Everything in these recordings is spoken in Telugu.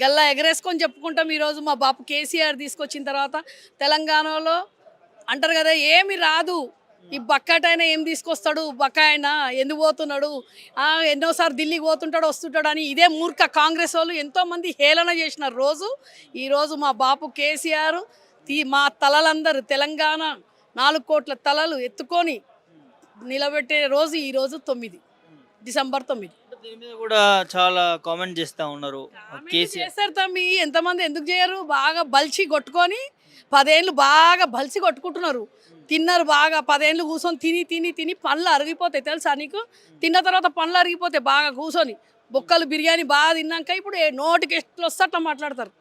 గల్లా ఎగరేసుకొని చెప్పుకుంటాం ఈరోజు మా బాపు కేసీఆర్ తీసుకొచ్చిన తర్వాత. తెలంగాణలో అంటారు కదా ఏమి రాదు. ఈ బక్కాటైనా ఏం తీసుకొస్తాడు? బక్కాయన? ఎందుకు పోతున్నాడు? ఎన్నోసార్లు ఢిల్లీకి పోతుంటాడు వస్తుంటాడు అని ఇదే మూర్ఖ కాంగ్రెస్ వాళ్ళు ఎంతోమంది హేళన చేసిన రోజు. ఈరోజు మా బాపు కేసీఆర్ తీ మా తలలందరూ తెలంగాణ నాలుగు కోట్ల తలలు ఎత్తుకొని నిలబెట్టే రోజు ఈరోజు తొమ్మిది డిసెంబర్ తొమ్మిది. దీని మీద కూడా చాలా కామెంట్ చేస్తా ఉన్నారు. కేసీఆర్. చేస్తారు తమ్మి. ఎంతమంది ఎందుకు చేయరు? బాగా బలిసి కొట్టుకొని పదేళ్ళు బాగా బలిసి కొట్టుకుంటున్నారు. తిన్నారు బాగా పదేళ్ళు కూర్చొని తిని తిని తిని పండ్లు అరిగిపోతాయి తెలుసా నీకు? తిన్న తర్వాత పండ్లు అరిగిపోతాయి బాగా కూర్చొని. బొక్కలు బిర్యానీ బాగా తిన్నాక ఇప్పుడు ఏ నోటికి ఎట్లు వస్తే అట్లా మాట్లాడతారు.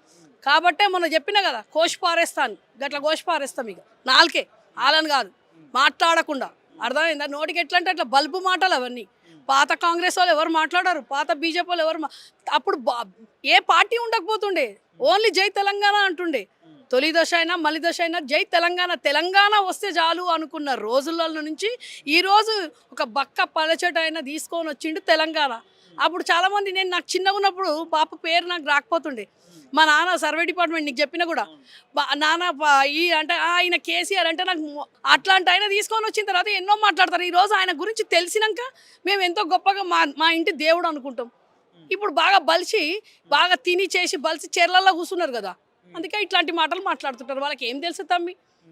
కాబట్టే మొన్న చెప్పిన కదా కోసి పారేస్తాను. గట్ల కోసి పారేస్తాం ఇక. నాలుకే. ఆలని కాదు. మాట్లాడకుండా. అర్థమైందా? నోటికి ఎట్లా అంటే అట్లా బల్బు మాటలు అవన్నీ. పాత కాంగ్రెస్ వాళ్ళు ఎవరు మాట్లాడారు? పాత బీజేపీ వాళ్ళు ఎవరు అప్పుడు బా- ఏ పార్టీ ఉండకపోతుండే. ఓన్లీ జై తెలంగాణ అంటుండే. తొలి దశ అయినా మలి దశ అయినా జై తెలంగాణ తెలంగాణ వస్తే చాలు అనుకున్న రోజుల నుంచి ఈరోజు ఒక బక్క పలచట అయినా తీసుకొని వచ్చిండు తెలంగాణ. అప్పుడు చాలామంది నేను నాకు చిన్నగా ఉన్నప్పుడు బాపు పేరు నాకు రాకపోతుండే. మా నాన్న సర్వే డిపార్ట్మెంట్ నీకు చెప్పిన కూడా. బా- నాన్న ఈ అంటే ఆయన కేసీఆర్ అంటే నాకు అట్లాంటి ఆయన తీసుకొని వచ్చిన తర్వాత ఎన్నో మాట్లాడతారు. ఈ రోజు ఆయన గురించి తెలిసినాక మేము ఎంతో గొప్పగా మా మా ఇంటి దేవుడు అనుకుంటాం. ఇప్పుడు బాగా బలిసి బాగా తిని చేసి బలిసి చెర్లలో కూర్చున్నారు కదా. అందుకే ఇట్లాంటి మాటలు మాట్లాడుతుంటారు. వాళ్ళకి ఏం తెలుసు తమ్మి?